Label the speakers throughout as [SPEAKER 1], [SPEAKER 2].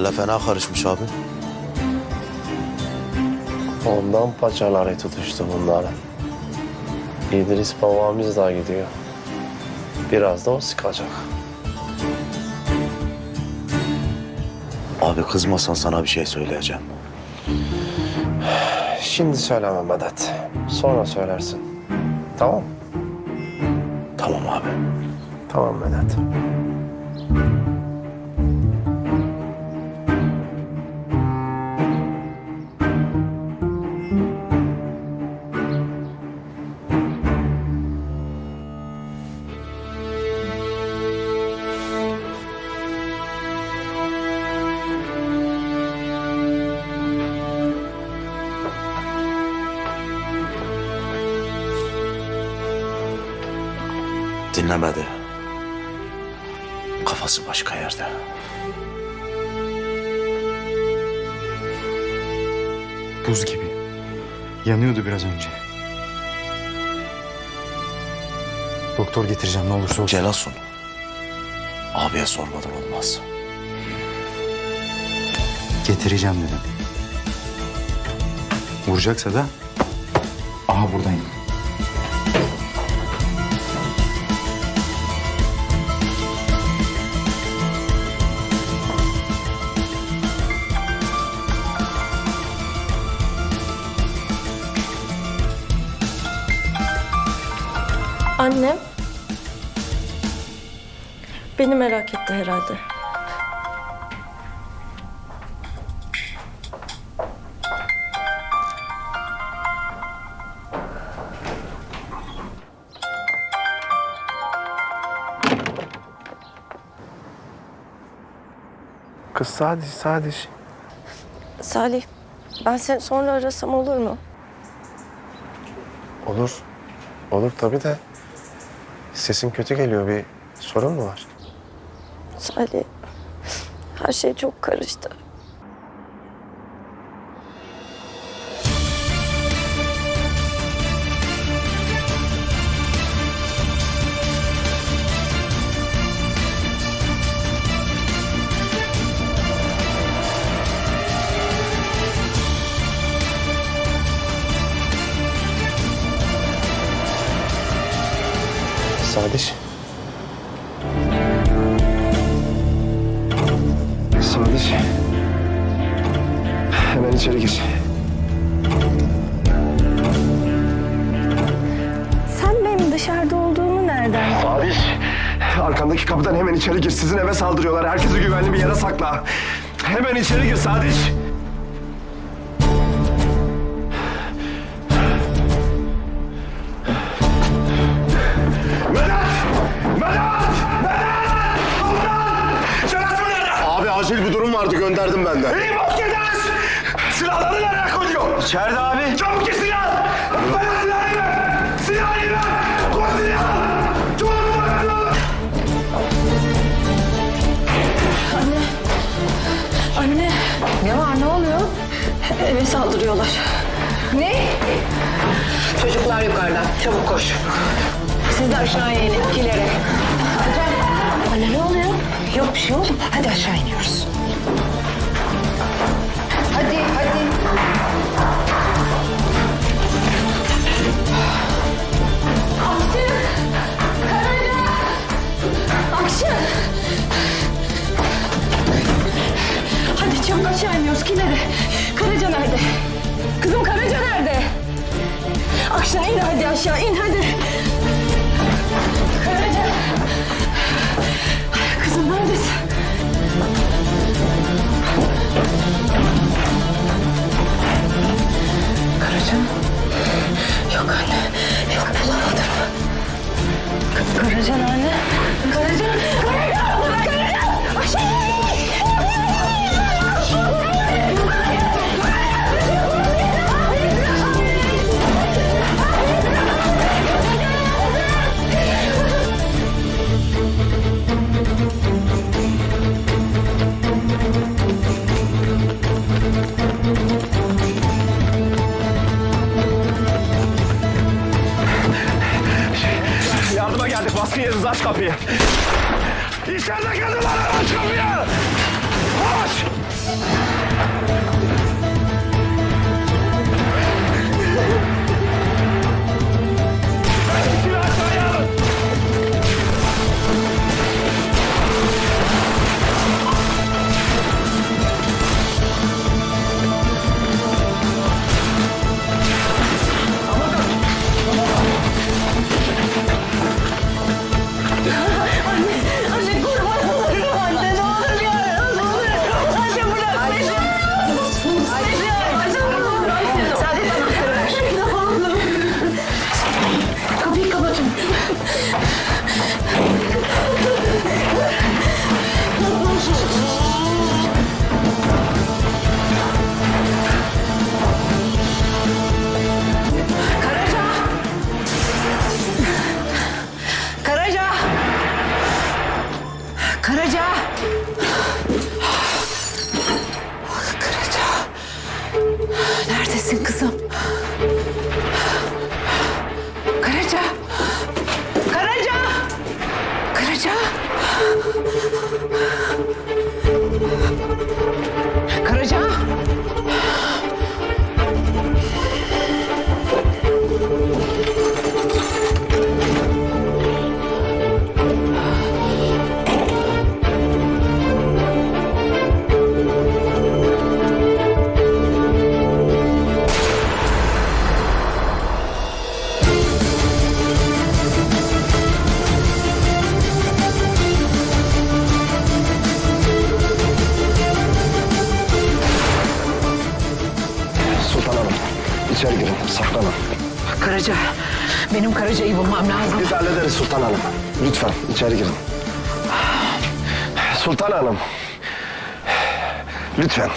[SPEAKER 1] Mahalle fena karışmış abi.
[SPEAKER 2] Ondan paçaları tutuştu bunların. İdris babamız da gidiyor. Biraz da o sıkacak.
[SPEAKER 1] Abi kızmasan sana bir şey söyleyeceğim.
[SPEAKER 2] Şimdi söyleme Medet. Sonra söylersin. Tamam
[SPEAKER 1] Tamam abi.
[SPEAKER 2] Tamam Medet.
[SPEAKER 1] Dinlemedi. Kafası başka yerde.
[SPEAKER 3] Buz gibi. Yanıyordu biraz önce. Doktor getireceğim ne olursa olsun.
[SPEAKER 1] Celasun. Abiye sormadan olmaz.
[SPEAKER 3] Getireceğim dedim. Vuracaksa da aha buradayım.
[SPEAKER 4] Annem beni merak etti herhalde.
[SPEAKER 2] Kız Sadiş, Sadiş.
[SPEAKER 4] Salih, ben seni sonra arasam olur mu?
[SPEAKER 2] Olur. Olur tabii de. Sesin kötü geliyor. Bir sorun mu var?
[SPEAKER 4] Salih, her şey çok karıştı.
[SPEAKER 2] Eve saldırıyorlar. Herkesi güvenli bir yere sakla. Hemen içeri gir Sadiş. Abi acil bir durum vardı gönderdim ben de.
[SPEAKER 5] İyi bak gideriz. Silahları nereye koyuyor?
[SPEAKER 2] İçeride abi.
[SPEAKER 5] Çabuk git
[SPEAKER 4] Ne var, ne oluyor? Eve saldırıyorlar.
[SPEAKER 6] Ne? Çocuklar yukarıda. Çabuk koş. Siz de aşağıya inin. Kilere. Anne ne oluyor? Yok bir şey oğlum. Hadi aşağı iniyoruz.
[SPEAKER 4] Aşağı iniyoruz. Kilere. Karaca nerede? Kızım Karaca nerede? Akşam in hadi aşağı in hadi.
[SPEAKER 5] Yardıma geldik. Baskın yeriz. Aç kapıyı. İçeride kadınlar aç kapıyı. Aç.
[SPEAKER 2] Sultan Hanım, içeri girin, saklanın.
[SPEAKER 7] Karaca. Benim Karaca'yı bulmam lazım.
[SPEAKER 2] Biz hallederiz Sultan Hanım. Lütfen içeri girin. Sultan Hanım. Lütfen.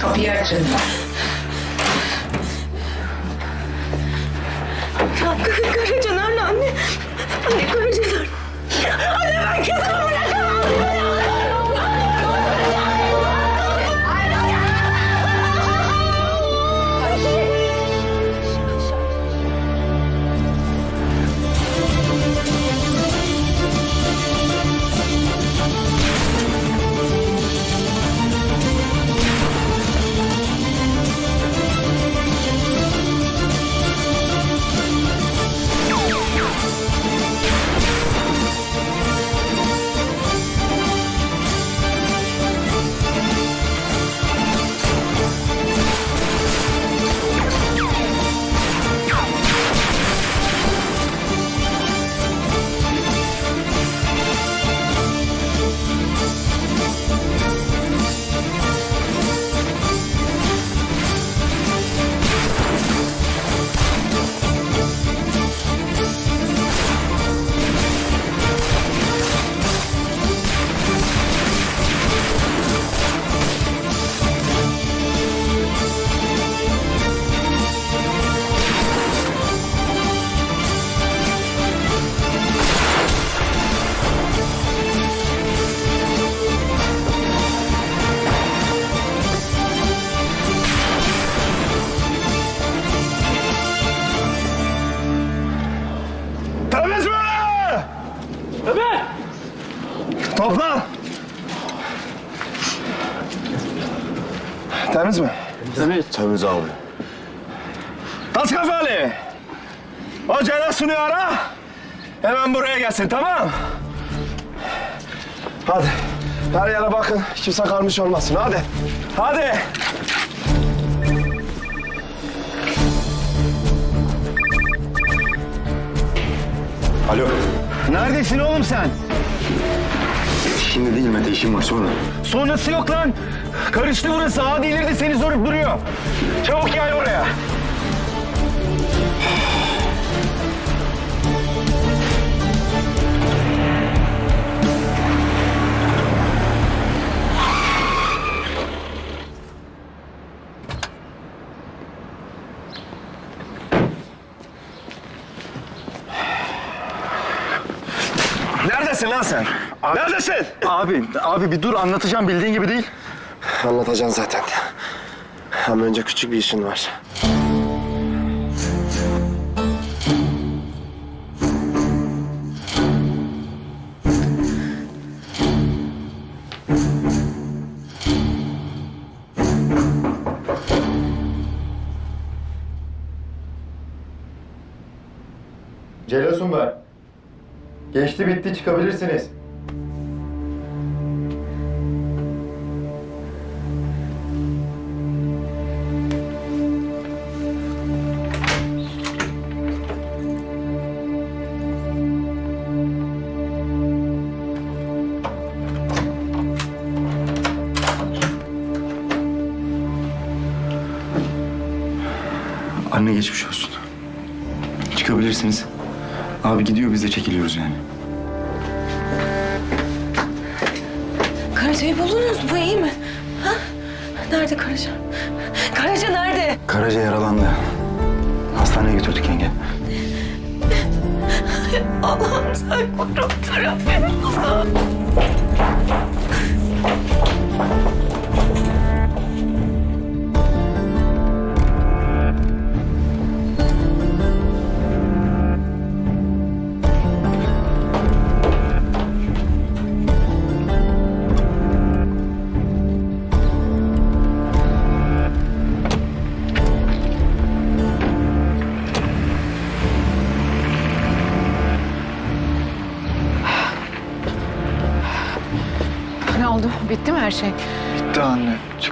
[SPEAKER 7] Kapıyı açın.
[SPEAKER 4] Karaca
[SPEAKER 2] gelsin tamam Hadi. Her yere bakın. Kimse kalmış olmasın. Hadi. Hadi.
[SPEAKER 3] Alo.
[SPEAKER 2] Neredesin oğlum sen?
[SPEAKER 3] Şimdi değil Mete işim var sonra.
[SPEAKER 2] Sonrası yok lan. Karıştı burası. Adileri de seni sorup duruyor. Çabuk gel oraya. Neredesin lan sen? Neredesin?
[SPEAKER 3] Abi, abi bir dur anlatacağım bildiğin gibi değil.
[SPEAKER 2] Anlatacaksın zaten. Ama önce küçük bir işin var.
[SPEAKER 8] Geçti bitti çıkabilirsiniz.
[SPEAKER 3] Anne geçmiş olsun. Çıkabilirsiniz. Abi gidiyor biz de çekiliyoruz yani.
[SPEAKER 4] Karaca Karaca'yı buldunuz mu? Bu iyi mi? Ha? Nerede Karaca? Karaca nerede?
[SPEAKER 3] Karaca yaralandı. Hastaneye götürdük yenge.
[SPEAKER 4] Allah'ım sen koru. Rabbim.
[SPEAKER 6] Ne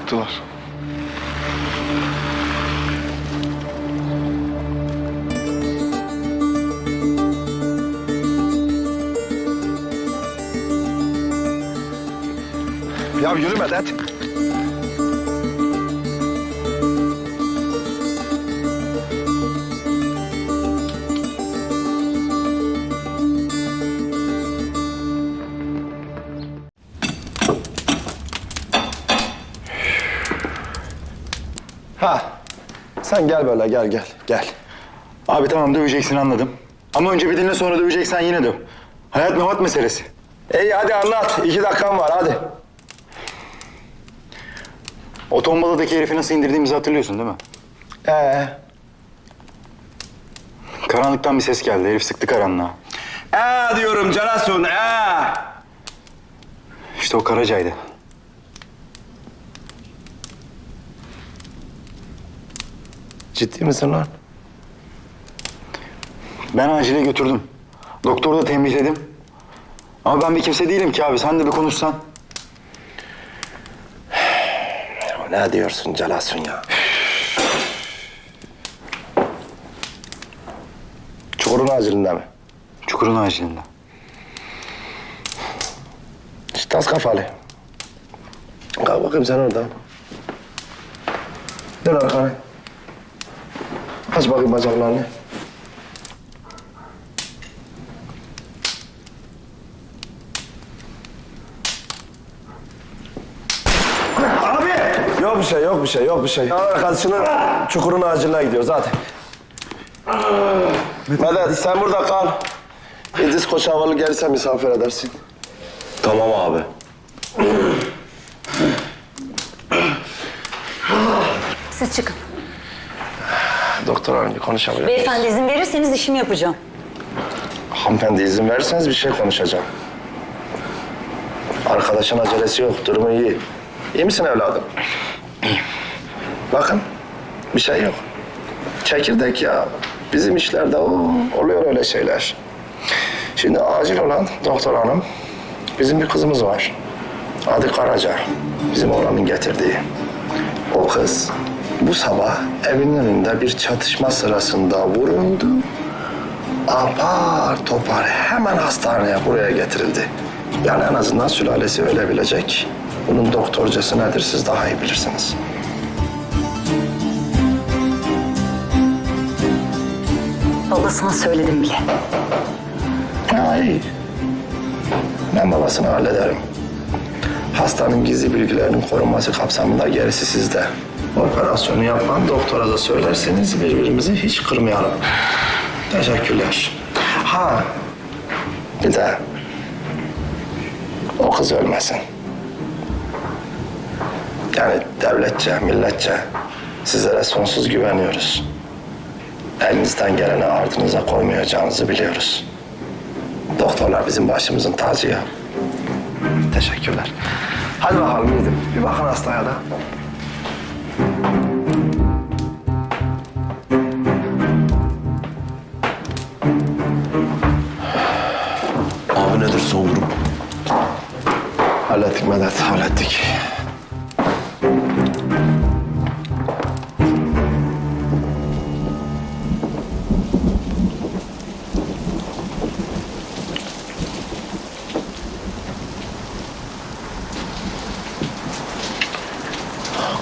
[SPEAKER 9] Çıktılar. Ya yürü Medet. Sen gel böyle gel gel gel.
[SPEAKER 3] Abi tamam döveceksin anladım. Ama önce bir dinle sonra döveceksen yine döv. Hayat memat meselesi.
[SPEAKER 9] İyi hadi anlat. İki dakikan var hadi.
[SPEAKER 3] O tombaladaki herifi nasıl indirdiğimizi hatırlıyorsun değil mi?
[SPEAKER 9] Ee,
[SPEAKER 3] Karanlıktan bir ses geldi. Herif sıktı karanlığa.
[SPEAKER 5] Ee diyorum Canasun ee.
[SPEAKER 3] İşte o Karaca'ydı.
[SPEAKER 2] Ciddi misin lan?
[SPEAKER 3] Ben acile götürdüm. Doktoru da tembihledim. Ama ben bir kimse değilim ki abi. Sen de bir konuşsan.
[SPEAKER 2] Ne diyorsun Celasun ya? Çukurun acilinde mi?
[SPEAKER 3] Çukurun acilinde.
[SPEAKER 2] İşte tas kafalı. Kalk bakayım sen oradan. Dön arkana. Aç bakayım bacaklarını. Abi! Yok bir şey, yok bir şey, yok bir şey. Arkadaşının çukurun aciline gidiyor zaten. Medet sen burada kal. İdris Koç havalı gelirse misafir edersin.
[SPEAKER 1] Tamam abi.
[SPEAKER 10] Siz çıkın.
[SPEAKER 2] Doktor hanım bir konuşabilir miyiz?
[SPEAKER 10] Beyefendi izin verirseniz işimi yapacağım.
[SPEAKER 2] Hanımefendi izin verirseniz bir şey konuşacağım. Arkadaşın acelesi yok, durumu iyi. İyi misin evladım? Bakın, bir şey yok. Çekirdek ya. Bizim işlerde o, oluyor öyle şeyler. Şimdi acil olan doktor hanım, bizim bir kızımız var. Adı Karaca. Bizim oğlanın getirdiği. O kız bu sabah evinin önünde bir çatışma sırasında vuruldu. Apar topar hemen hastaneye buraya getirildi. Yani en azından sülalesi ölebilecek. Bunun doktorcası nedir siz daha iyi bilirsiniz.
[SPEAKER 10] Babasına söyledim bile.
[SPEAKER 2] Ha iyi. Ben babasını hallederim. Hastanın gizli bilgilerinin korunması kapsamında gerisi sizde. Operasyonu yapan doktora da söylerseniz birbirimizi hiç kırmayalım. Teşekkürler. Ha, bir de o kız ölmesin. Yani devletçe, milletçe sizlere sonsuz güveniyoruz. Elinizden geleni ardınıza koymayacağınızı biliyoruz. Doktorlar bizim başımızın tacı ya. Teşekkürler. Hadi bakalım gidin. Bir bakın hastaya da. Medet, hallettik.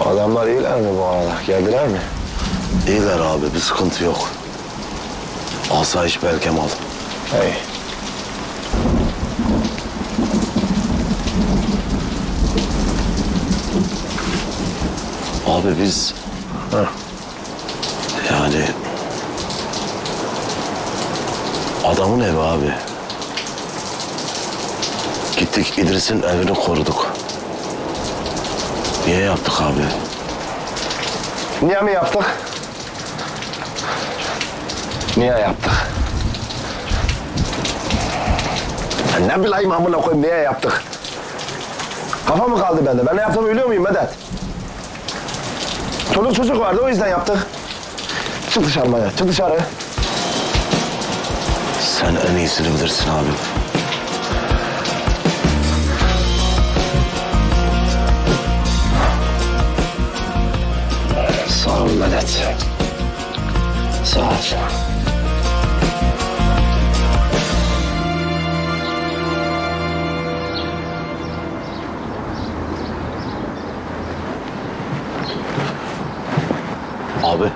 [SPEAKER 2] Adamlar iyiler mi bu arada? Geldiler mi?
[SPEAKER 1] İyiler abi bir sıkıntı yok. Asayiş Berkemal.
[SPEAKER 2] Hey.
[SPEAKER 1] Abi biz... Yani... Adamın evi abi. Gittik İdris'in evini koruduk. Niye yaptık abi?
[SPEAKER 2] Niye mi yaptık? Niye yaptık? Ya ne bileyim amına koyayım niye yaptık? Kafa mı kaldı bende? Ben ne yaptığımı biliyor muyum Medet? Çoluk çocuk vardı o yüzden yaptık. Çık dışarı Medet, çık dışarı.
[SPEAKER 1] Sen en iyisini bilirsin abi.
[SPEAKER 11] Sağ ol Medet. Sağ ol.
[SPEAKER 1] Abi.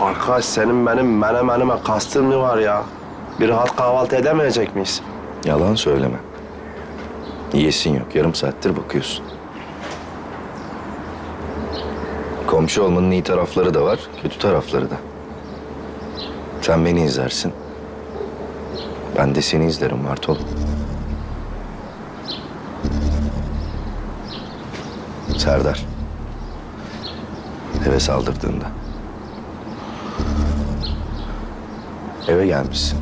[SPEAKER 2] Arkadaş senin benim menemenime kastın mı var ya? Bir rahat kahvaltı edemeyecek miyiz?
[SPEAKER 12] Yalan söyleme. Yiyesin yok. Yarım saattir bakıyorsun. Komşu olmanın iyi tarafları da var, kötü tarafları da. Sen beni izlersin. Ben de seni izlerim Martol. Serdar. Eve saldırdığında. Eve gelmişsin.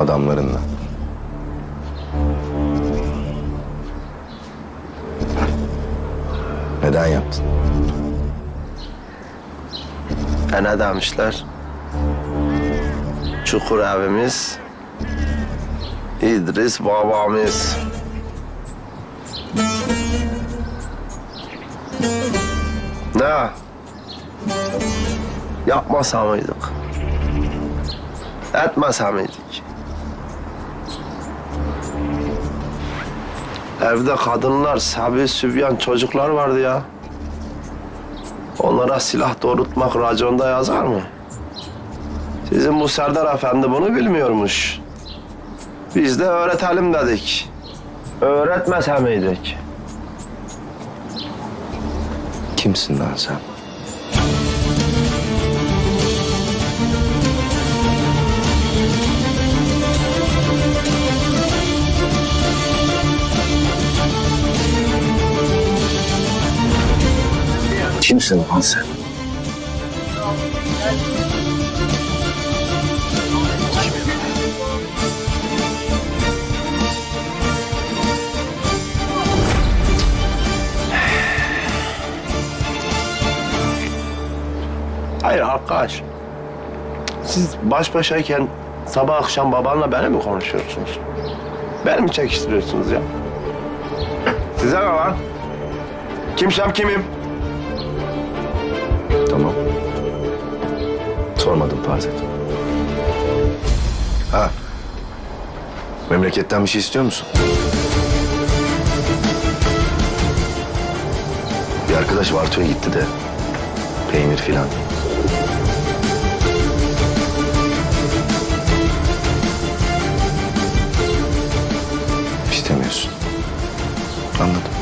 [SPEAKER 12] Adamlarınla. Neden yaptın?
[SPEAKER 2] Ne demişler? Çukur evimiz, İdris babamız. Ne? Yapmasa mıydık? Etmese miydik? Evde kadınlar, sabi, sübyan, çocuklar vardı ya. Onlara silah doğrultmak raconda yazar mı? Sizin bu Serdar Efendi bunu bilmiyormuş. Biz de öğretelim dedik. Öğretmese miydik?
[SPEAKER 12] Kimsin lan sen? Kimsin lan sen?
[SPEAKER 2] Hayır arkadaş. Siz baş başayken sabah akşam babanla beni mi konuşuyorsunuz? Beni mi çekiştiriyorsunuz ya? Size ne lan? Kimsem kimim?
[SPEAKER 12] Tamam. Sormadım farz et. Ha. Memleketten bir şey istiyor musun? Bir arkadaş Varto'ya gitti de. Peynir filan. там